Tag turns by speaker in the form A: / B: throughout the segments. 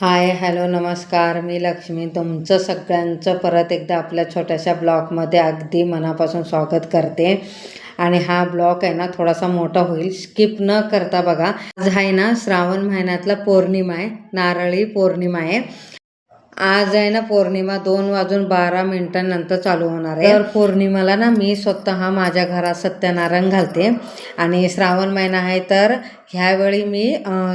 A: Hi hello नमस्कार. मी लक्ष्मी. तुमचं सगळ्यांचं परत एकदा आपल्या छोट्याशा ब्लॉगमध्ये अगदी मनापासून स्वागत करते. आणि हा ब्लॉग आहे ना थोडासा मोठा होईल. स्किप न करता बघा. आज आहे ना श्रावण महिन्यातला पौर्णिमा आहे. नारळी पौर्णिमा आहे. आज आहे ना पौर्णिमा दोन वाजून बारा मिनिटांनंतर चालू होणार आहे. तर पौर्णिमाला ना मी स्वतः माझ्या घरात सत्यनारायण घालते. आणि श्रावण महिना आहे तर ह्यावेळी मी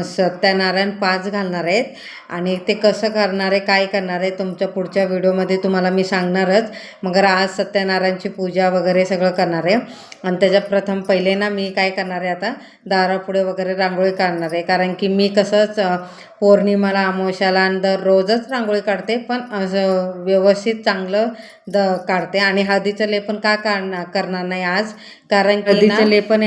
A: सत्यनारायण पाच घालणार आहेत. आणि ते कसं करणार आहे काय करणार आहे तुमच्या पुढच्या व्हिडिओमध्ये तुम्हाला मी सांगणारच. मगर आज सत्यनारायणची पूजा वगैरे सगळं करणार आहे. आणि त्याच्या प्रथम पहिले ना मी काय करणार आहे आता दारापुढे वगैरे रांगोळी काढणार आहे. कारण की मी कसंच पौर्णिमाला अमावश्याला आणि दररोजच रांगोळी काढते पण असं व्यवस्थित चांगलं द काढते. आणि हळदीचं लेपन का काढणार करणार नाही आज? कारण हळदीचं लेपन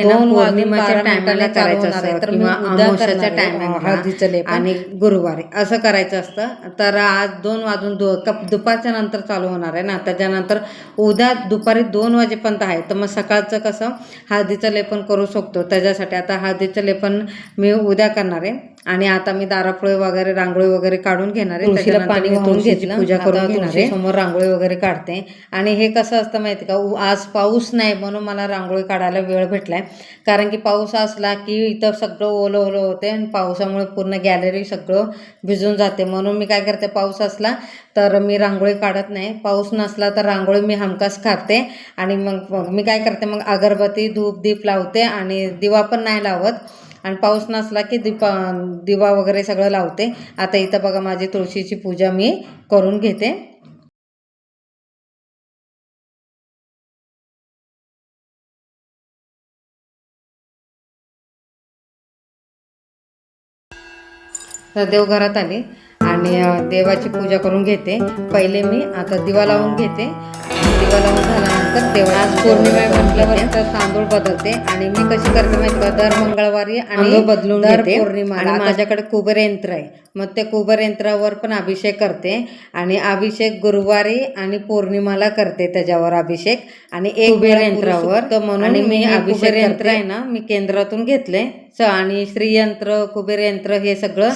A: टायमाला करायचं असतं तर अमावस्याच्या टायमिंग हळदीचं लेपन. आणि गुरुवारी असं करायचं असतं. तर आज दोन वाजून दो कप दुपारच्या नंतर चालू होणार आहे ना. त्याच्यानंतर उद्या दुपारी दोन वाजेपर्यंत आहे. तर मग सकाळचं कसं हळदीचं लेपन करू शकतो. त्याच्यासाठी आता हळदीचं लेपन मी उद्या करणार आहे. आणि आता मी दारापुळे वगैरे रांगोळी वगैरे काढून घेणार आहे.
B: पाणी घेतलं.
A: पूजा करून घेणार आहे. समोर रांगोळी वगैरे काढते. आणि हे कसं असतं माहिती का? आज पाऊस नाही म्हणून मला रांगोळी काढायला वेळ भेटलाय. कारण की पाऊस असला की इथं सगळं ओलं ओलं होते आणि पावसामुळे पूर्ण गॅलरी सगळं भिजून जाते. म्हणून मी काय करते पाऊस असला तर मी रांगोळी काढत नाही. पाऊस नसला तर रांगोळी मी हमखास काढते. आणि मग मग मी काय करते मग अगरबत्ती धूप दीप लावते आणि दिवा पण नाही लावत. आणि पाऊस नसला की दिपा दिवा वगैरे सगळं लावते. आता इथं बघा माझी तुळशीची पूजा मी करून घेते. देवघरात आले आणि देवाची पूजा करून घेते. पहिले मी आता दिवा लावून घेते. दिवा लावून झाला देवा आज पौर्णिमा म्हटल्यावर तर तांदूळ बदलते. आणि मी कशी करते माहिती का? दर मंगळवारी आणि बदलून दर पौर्णिमा आणि माझ्याकडे कुबेर यंत्र आहे. मग ते कुबेर यंत्रावर पण अभिषेक करते. आणि अभिषेक गुरुवारी आणि पौर्णिमाला करते त्याच्यावर अभिषेक. आणि एक कुबेर यंत्रावर म्हणून मी अभिषेक यंत्र आहे ना मी केंद्रातून घेतले आणि श्रीयंत्र कुबेर यंत्र हे सगळं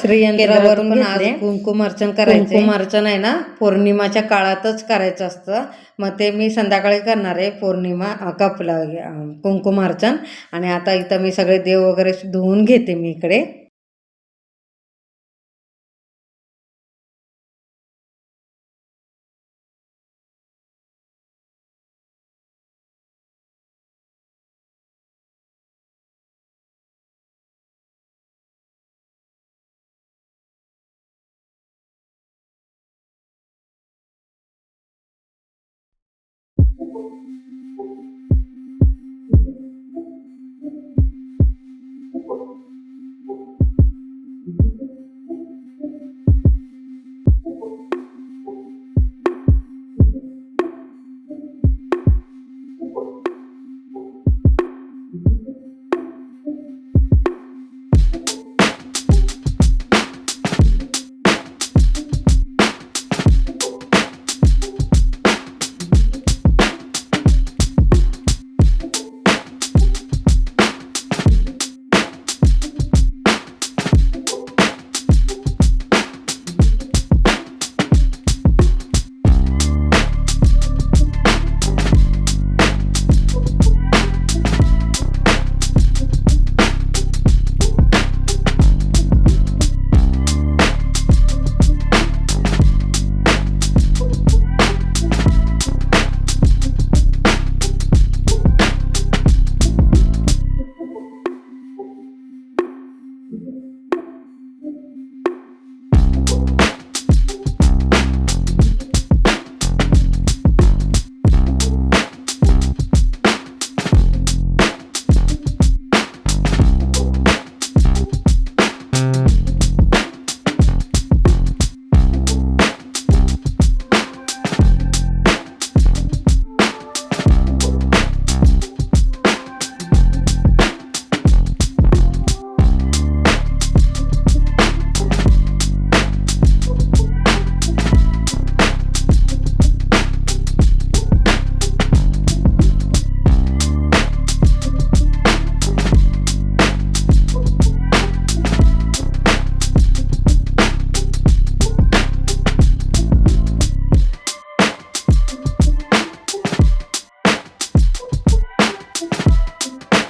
A: आज कुंकुम अर्चन करायचं. कुंकुम अर्चन आहे ना? पौर्णिमाच्या काळातच करायचं असतं. मग ते मी संध्याकाळी करणार आहे. पौर्णिमा कपला कुंकुम अर्चन आणि आता इथं मी सगळे देव वगैरे धुवून घेते मी इकडे. Música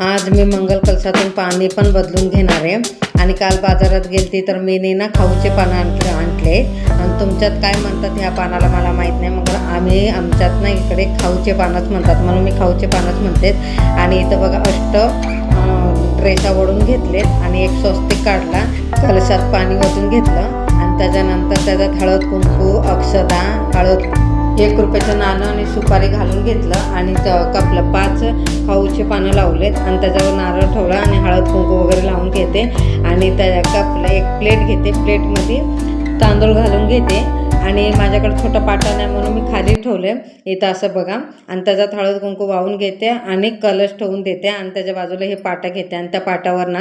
A: आज मी मंगल कलशातून पाणी पण बदलून घेणार आहे. आणि काल बाजारात गेलती तर मी नी ना खाऊचे पानं आणले आणले. आणि तुमच्यात काय म्हणतात ह्या पानाला मला माहीत नाही. मग आम्ही आमच्यात ना इकडे खाऊचे पानच म्हणतात. म्हणून मी खाऊचे पानच म्हणते. आणि इथं बघा अष्ट अं, ड्रेसा ओढून घेतलेत. आणि एक स्वस्तिक काढला. कलशात पाणी ओतून घेतलं. आणि त्याच्यानंतर त्याच्यात हळद कुंकू अक्षदा हळद एक रुपयाचं नाणं आणि सुपारी घालून घेतलं आणि त- कपलं. पाच खाऊचे पानं लावलेत आणि त्याच्यावर नारळ ठेवला आणि हळद कुंकू वगैरे लावून घेते. आणि त्या कपला एक प्लेट घेते. प्लेटमध्ये तांदूळ घालून घेते. आणि माझ्याकडे छोटा पाटा नाही म्हणून मी खाली ठेवले इथं असं बघा. आणि त्याच्यात हळद कुंकू वाहून घेते आणि कलश ठेवून देते. आणि त्याच्या बाजूला हे पाटा घेते. आणि त्या पाटावर ना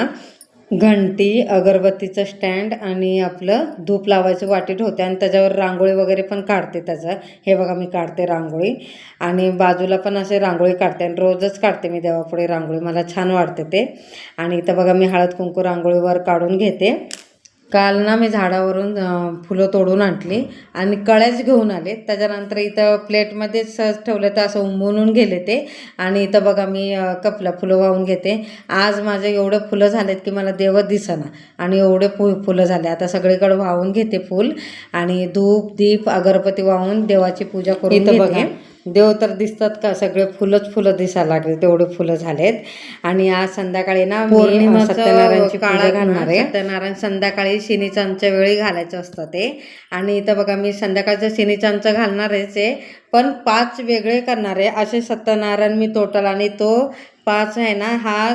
A: घंटी अगरबत्तीचं स्टँड आणि आपलं धूप लावायचं वाटीत होते आणि त्याच्यावर रांगोळी वगैरे पण काढते त्याचं. हे बघा मी काढते रांगोळी. आणि बाजूला पण असे रांगोळी काढते आणि रोजच काढते मी देवापुढे रांगोळी. मला छान वाटते ते. आणि इथं बघा मी हळद कुंकू रांगोळीवर काढून घेते. काल ना मी झाडावरून फुलं तोडून आणली आणि कळ्याच घेऊन आले. त्याच्यानंतर इथं प्लेटमध्ये सहज ठेवलं तर असं उमलून गेले ते. आणि इथं बघा मी कपला फुलं वाहून घेते. आज माझे एवढे फुलं झालेत की मला देवच दिसना. आणि एवढे फु फुलं झाले. आता सगळीकडे वाहून घेते फुल. आणि धूप दीप अगरबत्ती वाहून देवाची पूजा करून
B: इथं
A: घेते. देव तर दिसतात का? सगळे फुलंच फुलं दिसायला लागले तेवढे फुलं झालेत. आणि आज संध्याकाळी ना मी, सत्यनारायणची
B: काळात
A: घालणार आहे. सत्यनारायण संध्याकाळी शनीचांच्या वेळी घालायचं असतं ते. आणि इथं बघा मी संध्याकाळचं शनीचांचं घालणारच आहे पण पाच वेगळे करणार आहे. असे सत्यनारायण मी टोटल आणि तो पाच आहे ना हा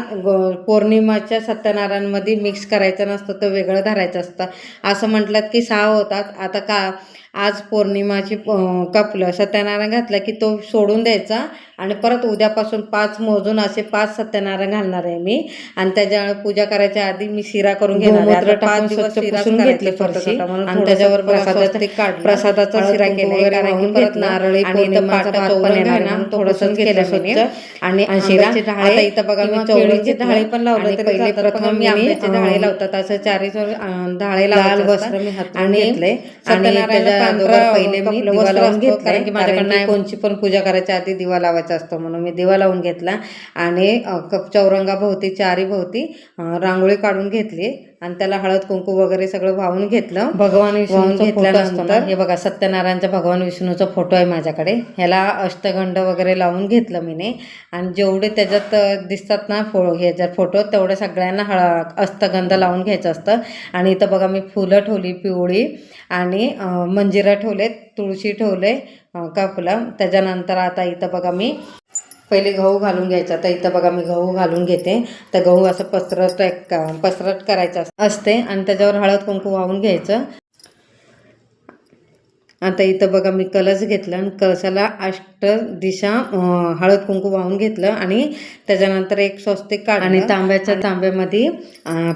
A: पौर्णिमाच्या सत्यनारायणमध्ये मिक्स करायचं नसतं तो वेगळं धरायचं असतं. असं म्हटलं की सहा होतात. आता का आज पौर्णिमाची कापलं कपलं. सत्यनारायण घातला की तो सोडून द्यायचा. आणि परत उद्यापासून पाच मोजून असे पाच सत्यनारायण घालणार आहे मी आणि त्याच्यावर पूजा करायच्या आधी मी शिरा करून घेणार पाच दिवस
B: घेतली फरशी आणि त्याच्यावर
A: प्रसादाचं शिरा केला
B: घेतला.
A: नारळी
B: आणि
A: थोडंसं केलं
B: घेतलं स्वच्छ.
A: आणि
B: शिरा आता इथं बघा मी घेतलं.
A: डहाळे पण लावलं
B: पहिले. प्रथम
A: मी आंब्याचे डहाळे लावतात असं चारी डहाळे
B: लाल वस्त्र. मी हातून
A: आणि
B: त्याच्या पहिले मी दिवा लावून.
A: कारण की माझ्याकडे कोणची पण पूजा करायच्या आधी दिवा लावायचा असतो म्हणून मी दिवा लावून घेतला आणि चौरंगाभोवती चारी भोवती रांगोळी काढून घेतली. आणि त्याला हळद कुंकू वगैरे सगळं वाहून घेतलं.
B: भगवान
A: वाहून घेतल्यानंतर हे बघा सत्यनारायणचा भगवान विष्णूचा फोटो आहे माझ्याकडे. ह्याला अष्टगंध वगैरे लावून घेतलं मीने. आणि जेवढे त्याच्यात दिसतात ना फो ह्याच्यात फोटो तेवढ्या सगळ्यांना हळ अष्टगंध लावून घ्यायचं असतं. आणि इथं बघा मी फुलं ठेवली पिवळी. आणि मंजिरा ठेवलेत तुळशी ठेवले कापलं त्याच्यानंतर आता इथं बघा मी पहिले गहू घालून घ्यायचा. तर इथं बघा मी गहू घालून घेते. तर गहू असं पसरट एक- पसरट करायचं अस- असते. आणि त्याच्यावर हळद कुंकू वाहून घ्यायचं. आता इथं बघा मी कलश घेतला आणि कलशाला अष्ट दिशा हळद कुंकू वाहून घेतलं. आणि त्याच्यानंतर एक स्वस्तिक काढ आणि तांब्याच्या तांब्यामध्ये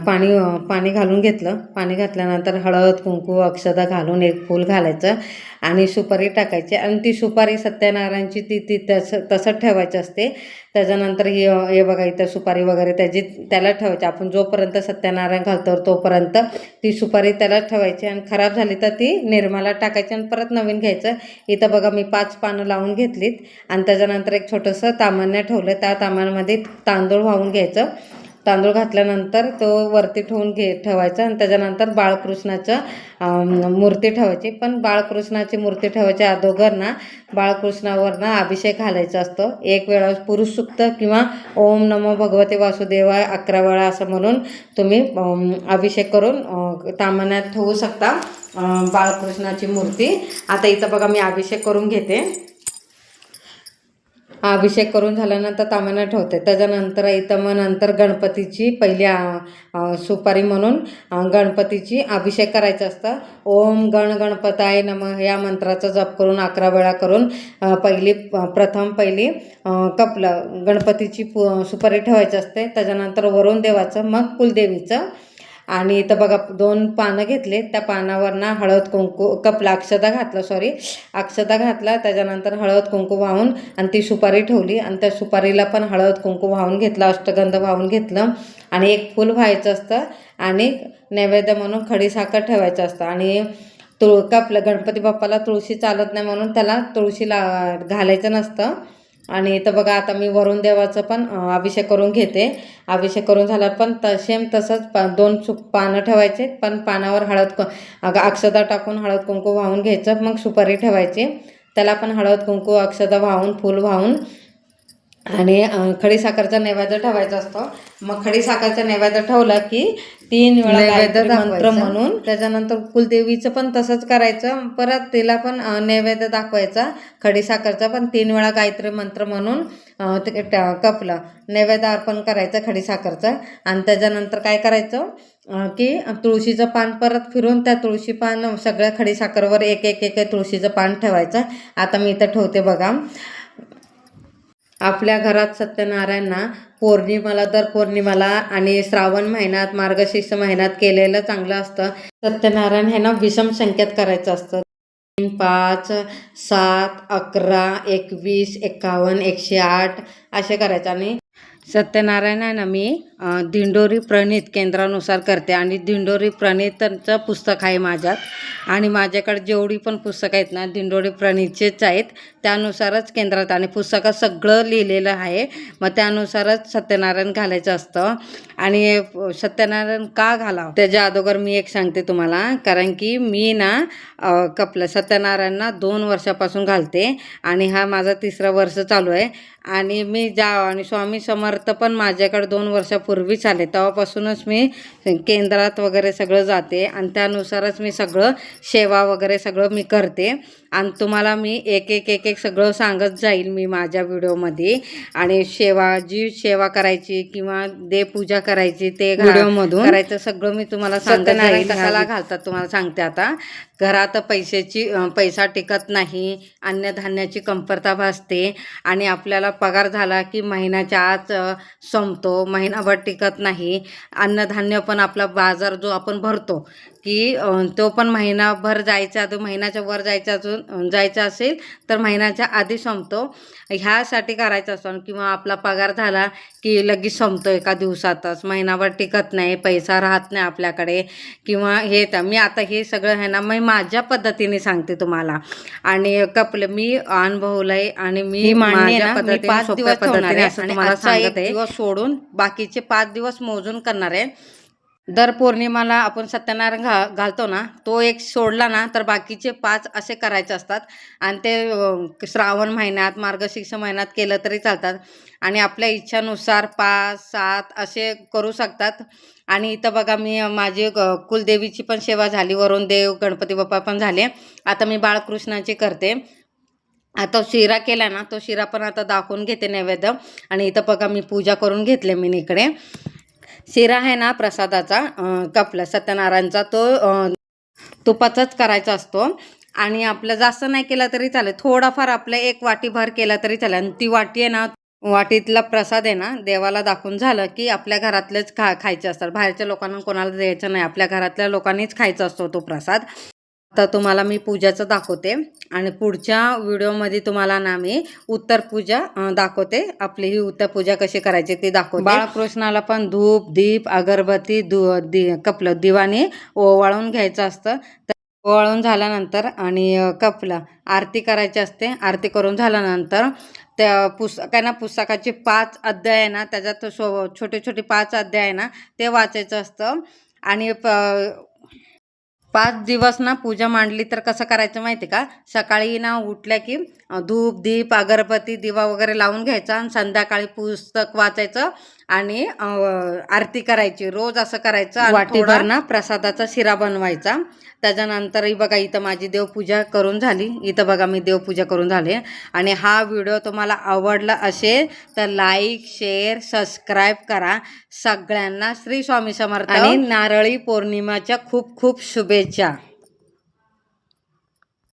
A: पाणी पाणी घालून घेतलं. पाणी घातल्यानंतर हळद कुंकू अक्षदा घालून एक फूल घालायचं. आणि सुपारी टाकायची. आणि ती सुपारी सत्यनारायणची ती ती तसं तसंच ठेवायची असते. त्याच्यानंतर ही हे बघा इथं सुपारी वगैरे त्याची त्याला ठेवायची. आपण जोपर्यंत सत्यनारायण घालतो तोपर्यंत ती सुपारी त्याला ठेवायची. आणि खराब झाली तर ती निर्माला टाकायची आणि परत नवीन घ्यायचं. इथं बघा मी पाच पानं लावून घेतलीत. आणि त्याच्यानंतर एक छोटंसं तामान्य ठेवलं त्या तामान्यामध्ये तांदूळ वाहून घ्यायचं. तांदूळ घातल्यानंतर तो वरती ठेवून घे ठेवायचा आणि त्याच्यानंतर बाळकृष्णाचं मूर्ती ठेवायची. पण बाळकृष्णाची मूर्ती ठेवायच्या अगोदर ना बाळकृष्णावर ना अभिषेक घालायचा असतो. एक वेळा पुरुष सुक्त किंवा ओम नमो भगवते वासुदेवाय अकरा वेळा असं म्हणून तुम्ही अभिषेक करून तामण्यात तामान्यात ठेवू शकता बाळकृष्णाची मूर्ती. आता इथं बघा मी अभिषेक करून घेते. अभिषेक करून झाल्यानंतर तामानं ठेवते. त्याच्यानंतर इथं मग नंतर गणपतीची पहिली सुपारी म्हणून गणपतीची अभिषेक करायचं असतं. ओम गण गणपताय नम या मंत्राचा जप करून अकरा वेळा करून पहिली प्रथम पहिली कपलं गणपतीची पु सुपारी ठेवायची असते. त्याच्यानंतर वरुण देवाचं मग कुलदेवीचं आणि इथं बघा दोन पानं घेतले त्या पानावर ना हळद कुंकू कपला अक्षता घातलं सॉरी अक्षता घातला त्याच्यानंतर हळद कुंकू वाहून आणि ती सुपारी ठेवली. आणि त्या सुपारीला पण हळद कुंकू वाहून घेतलं अष्टगंध वाहून घेतलं. आणि एक फूल व्हायचं असतं आणि नैवेद्य म्हणून खडीसाखर ठेवायचं असतं. आणि तुळ कपलं गणपती बाप्पाला तुळशी चालत नाही म्हणून त्याला तुळशी ला घालायचं नसतं. आणि इथं बघा आता मी वरुण देवाचं पण अभिषेक करून घेते. अभिषेक करून झाला पण त सेम तसंच प दोन सुप पानं ठेवायचे पण पानावर हळद क अक्षदा टाकून हळद कुंकू वाहून घ्यायचं मग सुपारी ठेवायची. त्याला पण हळद कुंकू अक्षदा वाहून फूल वाहून. आणि खडीसाखरचा नैवेद्य ठेवायचा असतो. मग खडीसाखरचा नैवेद्य ठेवला की तीन वेळा
B: नैवेद्य
A: मंत्र. म्हणून. त्याच्यानंतर कुलदेवीचं पण तसंच करायचं. परत तिला पण नैवेद्य दाखवायचा. खडीसाखरचा पण तीन वेळा गायत्री मंत्र म्हणून कपलं. नैवेद्य अर्पण करायचं खडीसाखरचं आणि त्याच्यानंतर काय करायचं? की तुळशीचं पान परत फिरून त्या तुळशी पान सगळ्या खडीसाखरवर एक एक एक तुळशीचं पान ठेवायचं. आता मी इथं ठेवते बघा. आपल्या घरात सत्यनारायणना पौर्णिमाला दर पौर्णिमाला आणि श्रावण महिन्यात मार्गशीर्ष महिन्यात केलेलं चांगलं असतं. सत्यनारायण हे ना विषम संख्येत करायचं असतं. तीन पाच सात अकरा एकवीस एकावन्न एकशे आठ असे करायचं आणि सत्यनारायण आहे ना मी दिंडोरी प्रणित केंद्रानुसार करते. आणि दिंडोरी प्रणितचं पुस्तक आहे माझ्यात. आणि माझ्याकडे जेवढी पण पुस्तकं आहेत ना दिंडोरी प्रणितचेच आहेत. त्यानुसारच केंद्रात आणि पुस्तकात सगळं लिहिलेलं आहे. मग त्यानुसारच सत्यनारायण घालायचं असतं. आणि सत्यनारायण का घालावं? त्याच्या अगोदर मी एक सांगते तुम्हाला. कारण की मी ना कपलं सत्यनारायणना दोन वर्षापासून घालते. आणि हा माझा तिसरा वर्ष चालू आहे. आणि मी जा आणि स्वामी समर्थ पण माझ्याकडे दोन वर्षापूर्वीच आले. तेव्हापासूनच मी केंद्रात वगैरे सगळं जाते आणि त्यानुसारच मी सगळं सेवा वगैरे सगळं मी करते. आणि तुम्हाला मी एक एक एक एक सगळं सांगत जाईल मी माझ्या व्हिडिओमध्ये. आणि सेवा जी सेवा करायची किंवा देवपूजा करायची ते
B: व्हिडिओमधून?
A: करायचं सगळं मी तुम्हाला जाईल. कशाला घालतात तुम्हाला सांगते आता. घरात पैशाची पैसा टिकत नाही अन्नधान्याची कमतरता भासते आणि आपल्याला पगार झाला की महिन्याच्या आत संपतो. महिनाभर टिकत नाही. अन्नधान्य पण आपला बाजार जो आपण भरतो की तो पण महिनाभर जायचा अजून महिन्याच्या वर जायचा अजून अं, जायचा असेल तर महिन्याच्या आधी संपतो. ह्यासाठी करायचं असतो किंवा आपला पगार झाला की लगेच संपतो एका दिवसातच. महिनाभर टिकत नाही पैसा राहत नाही आपल्याकडे किंवा हे तर मी आता हे सगळं आहे ना मी माझ्या पद्धतीने सांगते तुम्हाला. आणि कपले मी अनुभवलंय आणि मी
B: आहे
A: माझ्या पद्धतीने सोप्या पद्धतीने
B: आहे
A: असं तुम्हाला सांगत. आहे सोडून बाकीचे पाच दिवस मोजून करणार आहे. दर पौर्णिमाला आपण सत्यनारायण घा घालतो ना तो एक सोडला ना तर बाकीचे पाच असे करायचे असतात. आणि ते श्रावण महिन्यात मार्गशीर्ष महिन्यात केलं तरी चालतात. आणि आपल्या इच्छानुसार पाच सात असे करू शकतात. आणि इथं बघा मी माझी कुलदेवीची पण सेवा झाली वरुण देव गणपती बाप्पा पण झाले. आता मी बाळकृष्णाची करते. आता शिरा केला ना तो शिरा पण आता दाखवून घेते नैवेद्य. आणि इथं बघा मी पूजा करून घेतले मी इकडे. शिरा आहे ना प्रसादाचा कपला सत्यनारायणचा तो तुपाचाच करायचा असतो. आणि आपलं जास्त नाही केला तरी चालेल. थोडाफार आपलं एक वाटीभर केला तरी चालेल. आणि ती वाटी आहे ना वाटीतला प्रसाद आहे ना देवाला दाखवून झालं की आपल्या घरातलेच खा खायचे असतात. बाहेरच्या लोकांना कोणाला द्यायचं नाही. आपल्या घरातल्या लोकांनीच खायचा असतो तो प्रसाद. आता तुम्हाला मी पूजाचं दाखवते. आणि पुढच्या व्हिडिओमध्ये तुम्हाला ना मी उत्तर पूजा दाखवते. आपली ही उत्तर पूजा कशी करायची ती दाखवते. बाळकृष्णाला पण धूप दीप अगरबत्ती दु दि कपलं दिवाने ओवाळून घ्यायचं असतं. तर ओवाळून झाल्यानंतर आणि कपलं आरती करायची असते. आरती करून झाल्यानंतर त्या पुस्तक आहे ना पुस्तकाचे पाच अध्याय आहे ना त्याच्यात सो छोटे छोटे पाच अध्याय आहे ना ते वाचायचं असतं. आणि प पाच दिवस ना पूजा मांडली तर कसं करायचं माहिती का? सकाळी ना उठल्या की धूप दीप अगरबत्ती दिवा वगैरे लावून घ्यायचा आणि संध्याकाळी पुस्तक वाचायचं. आणि आरती करायची. रोज असं करायचं ना प्रसादाचा शिरा बनवायचा. त्याच्यानंतरही बघा इथं माझी देवपूजा करून झाली. इथं बघा मी देवपूजा करून झाली. आणि हा व्हिडिओ तुम्हाला आवडला असेल तर लाईक शेअर सबस्क्राईब करा. सगळ्यांना श्री स्वामी समर्थ. आणि नारळी पौर्णिमाच्या खूप खूप शुभेच्छा.